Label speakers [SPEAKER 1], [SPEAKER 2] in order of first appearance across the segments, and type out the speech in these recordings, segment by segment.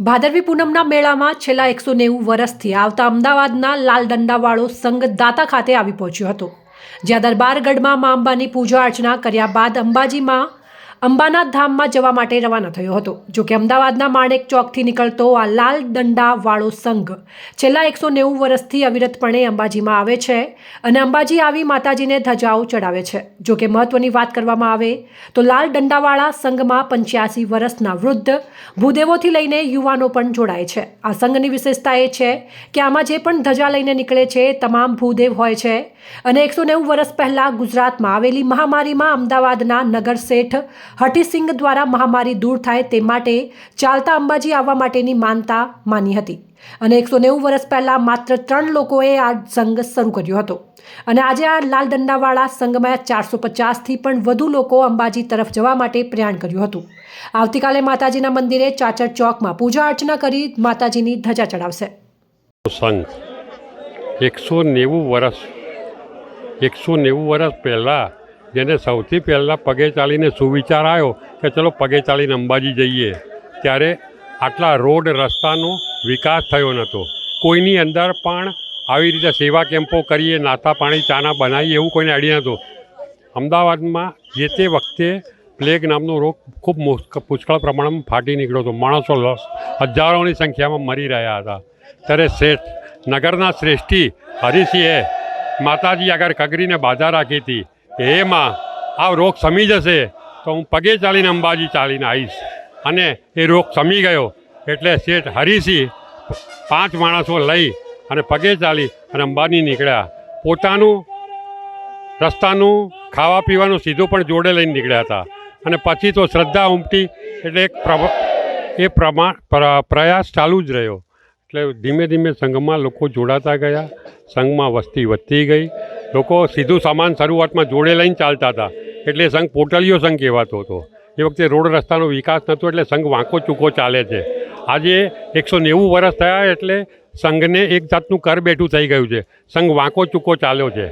[SPEAKER 1] ભાદરવી પૂનમના મેળામાં છેલ્લા એકસો નેવું વર્ષથી આવતા અમદાવાદના લાલ દંડાવાળો સંઘ દાતા ખાતે આવી પહોંચ્યો હતો. જ્યાં દરબારગઢમાં મા અંબાની પૂજા અર્ચના કર્યા બાદ અંબાજીમાં અંબાના ધામમાં જવા માટે રવાના થયો હતો, જો કે અમદાવાદના માણેક ચોકથી નીકળતો આ લાલ દંડાવાળો સંઘ છેલ્લા એકસો નેવું વર્ષથી અવિરતપણે અંબાજીમાં આવે છે અને અંબાજી આવી માતાજીને ધજાઓ ચડાવે છે. જો કે મહત્વની વાત કરવામાં આવે, તો લાલ દંડાવાળા સંઘમાં પંચ્યાસી વર્ષના વૃદ્ધ ભૂદેવોથી લઈને યુવાનો પણ જોડાય છે. આ સંઘની વિશેષતા એ છે કે આમાં જે પણ ધજા લઈને નીકળે છે તમામ ભૂદેવ હોય છે અને એકસો નેવું વર્ષ પહેલાં ગુજરાતમાં આવેલી મહામારીમાં અમદાવાદના નગર શેઠ હઠીસિંહ દ્વારા મહામારી દૂર થાય તે માટે ચાલતા અંબાજી આવવા માટેની માનતા માની હતી. અને એકસો નેવું વર્ષ પહેલાં માત્ર ત્રણ લોકોએ આ સંઘ શરૂ કર્યો હતો. અને આજે આ લાલ દંડાવાળા સંઘમાં ચારસો પચાસથી પણ વધુ લોકો અંબાજી તરફ જવા માટે પ્રયાણ કર્યું હતું. આવતીકાલે માતાજીના મંદિરે ચાચર ચોકમાં પૂજા અર્ચના કરી માતાજીની ધજા ચડાવશે.
[SPEAKER 2] સંઘ. એકસો નેવું વર્ષ. એકસો નેવું વર્ષ પહેલાં જેને સૌથી પહેલાં પગે ચાલીને સુવિચાર આવ્યો કે ચલો પગે ચાલીને અંબાજી જઈએ, ત્યારે આટલા રોડ રસ્તાનો વિકાસ થયો નહોતો કોઈની અંદર પણ આવી રીતે સેવા કેમ્પો કરીએ, નાતા પાણી, ચાના બનાવીએ એવું કોઈને આઈડિયા નહોતો અમદાવાદમાં જે તે વખતે પ્લેગ નામનો રોગ ખૂબ પુષ્કળ પ્રમાણમાં ફાટી નીકળ્યો હતો. માણસો હજારોની સંખ્યામાં મરી રહ્યા હતા. ત્યારે શ્રેષ્ઠ, નગરના શ્રેષ્ઠી હરિસિંહે માતાજી આગળ કગરીને બાધા રાખી હતી. હે માં આ રોગ સમી જશે તો હું પગે ચાલીને અંબાજી ચાલીને આવીશ. અને એ રોગ સમી ગયો એટલે શેઠ હરિસિંહ પાંચ માણસો લઈ અને પગે ચાલી અને અંબાજી નીકળ્યા. પોતાનું રસ્તાનું ખાવા પીવાનું સીધું પણ જોડે લઈને નીકળ્યા હતા. અને પછી તો શ્રદ્ધા ઉમટી એટલે એક એ પ્રમાણ પ્રયાસ ચાલુ જ રહ્યો. એટલે ધીમે ધીમે સંઘમાં લોકો જોડાતા ગયા, સંઘમાં વસ્તી વધતી ગઈ. લોકો સીધું સામાન શરૂઆતમાં જોડે લઈને ચાલતા હતા. એટલે સંઘ પોટલીઓ સંઘ કહેવાતો હતો. એ વખતે રોડ રસ્તાનો વિકાસ નહોતો એટલે સંઘ વાંકો ચૂકો ચાલે છે. આજે એકસો નેવું વર્ષ થયા એટલે સંઘને એક જાતનું કર બેઠું થઈ ગયું છે. સંઘ વાંકો ચૂકો ચાલ્યો છે.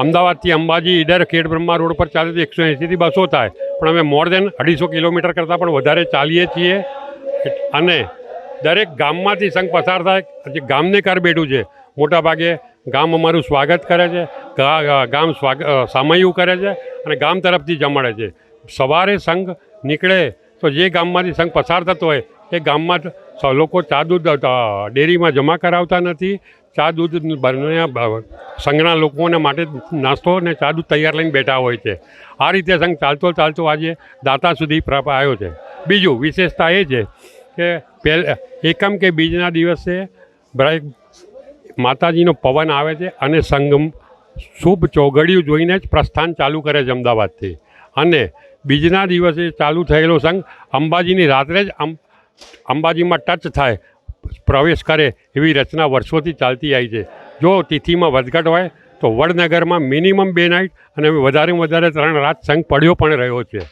[SPEAKER 2] અમદાવાદથી અંબાજી, ઈડર ખેડ બ્રહ્મા રોડ પર ચાલે તો એકસો એંસીથી બસો થાય. પણ અમે મોર દેન અઢીસો કિલોમીટર કરતાં પણ વધારે ચાલીએ છીએ. અને દરેક ગામમાંથી સંઘ પસાર થાય. જે ગામને કર બેઠું છે. મોટાભાગે ગામ અમારું સ્વાગત કરે છે ગામ સ્વાગત સામયું કરે છે અને ગામ તરફથી જમાડે છે. સવારે સંઘ નીકળે તો જે ગામમાંથી સંઘ પસાર થતો હોય, એ ગામમાં લોકો ચા દૂધ ડેરીમાં જમા કરાવતા નથી. ચા દૂધ બંને સંઘના લોકોને માટે નાસ્તો અને ચા દૂધ તૈયાર લઈને બેઠા હોય છે. આ રીતે સંઘ ચાલતો ચાલતો આજે દાતા સુધી આવ્યો છે. બીજું વિશેષતા એ છે કે પહેલ, એકમ કે બીજના દિવસે માતાજીનો પવન આવે છે અને સંગમ શુભ ચોઘડિયું જોઈને જ પ્રસ્થાન ચાલુ કરે છે અમદાવાદથી. અને બીજના દિવસે ચાલુ થયેલો સંઘ અંબાજીની રાત્રે જ અંબાજીમાં ટચ થાય, પ્રવેશ કરે એવી રચના વર્ષોથી ચાલતી આવી છે. જો તિથિમાં વધઘટ હોય તો વડનગરમાં મિનિમમ બે નાઇટ અને વધારેમાં વધારે ત્રણ રાત સંઘ પડ્યો પણ રહ્યો છે.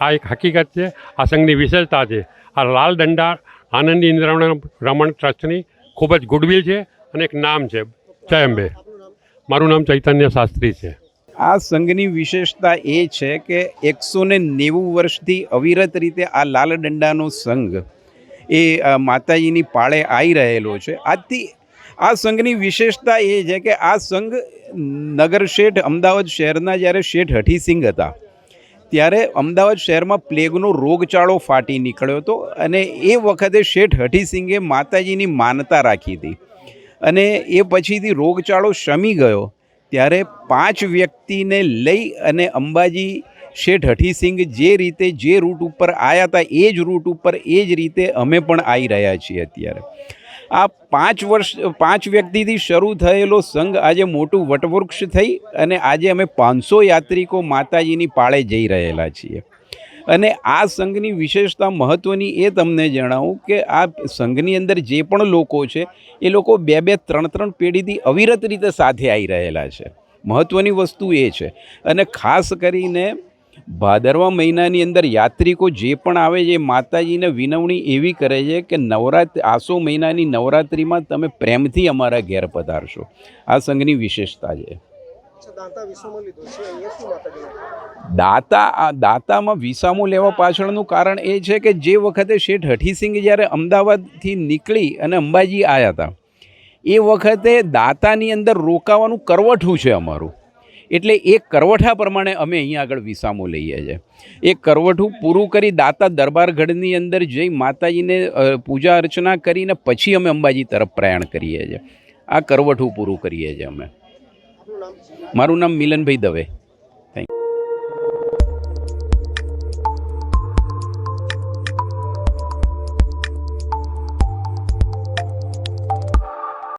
[SPEAKER 2] આ એક હકીકત છે, આ સંઘની વિશેષતા છે. આ લાલ દંડા આનંદી ઇન્દ્રમણ રમણ ટ્રસ્ટની ખૂબ જ ગુડવિલ છે. અને એક નામ છે જય અંબે મારું નામ ચૈતન્ય શાસ્ત્રી છે.
[SPEAKER 3] આ સંઘની વિશેષતા એ છે કે એકસો ને નેવું વર્ષથી અવિરત રીતે આ લાલ દંડાનો સંઘ એ માતાજીની પાળે આવી રહેલો છે. આજથી આ સંઘની વિશેષતા એ છે કે આ સંઘ નગર શેઠ અમદાવાદ શહેરના જ્યારે શેઠ હઠીસિંહ હતા, ત્યારે અમદાવાદ શહેરમાં પ્લેગનો રોગચાળો ફાટી નીકળ્યો હતો અને એ વખતે શેઠ હઠીસિંહે માતાજીની માનતા રાખી હતી. અને એ પછીથી રોગચાળો શમી ગયો. ત્યારે પાંચ વ્યક્તિને લઈ અને અંબાજી શેઠ હઠીસિંહ જે રીતે જે રૂટ ઉપર આવ્યા હતા એ જ રૂટ ઉપર એ જ રીતે અમે પણ આવી રહ્યા છીએ અત્યારે. આ પાંચ વર્ષ, પાંચ વ્યક્તિથી શરૂ થયેલો સંઘ આજે મોટું વટવૃક્ષ થઈ અને આજે અમે પાંચસો યાત્રિકો માતાજીની પાળે જઈ રહેલા છીએ. અને આ સંઘની વિશેષતા મહત્ત્વની એ તમને જણાવું કે આ સંઘની અંદર જે પણ લોકો છે, એ લોકો બે બે ત્રણ ત્રણ પેઢીથી અવિરત રીતે સાથે આવી રહેલા છે. મહત્ત્વની વસ્તુ એ છે. અને ખાસ કરીને ભાદરવા મહિનાની અંદર યાત્રિકો જે પણ આવે છે, એ માતાજીને વિનવણી એવી કરે છે કે નવરાત્ર આસો મહિનાની નવરાત્રિમાં તમે પ્રેમથી અમારા ઘેર પધારશો. આ સંઘની વિશેષતા છે.
[SPEAKER 4] દાંતા
[SPEAKER 3] દાતામાં વિસામો લેવા પાછળનું કારણ એ છે કે જે વખતે શેઠ હઠીસિંહ જ્યારે અમદાવાદથી નીકળી અને અંબાજી આવ્યા હતા, એ વખતે દાતાની અંદર રોકાવાનું કરવઠું છે અમારું. એટલે એ કરવઠા પ્રમાણે અમે અહીંયા આગળ વિસામો લઈએ છીએ. એ કરવઠું પૂરું કરી દાતા દરબારગઢની અંદર જઈ માતાજીને પૂજા અર્ચના કરીને પછી અમે અંબાજી તરફ પ્રયાણ કરીએ છીએ. આ કરવઠું પૂરું કરીએ છીએ અમે. મારું નામ મિલનભાઈ દવે.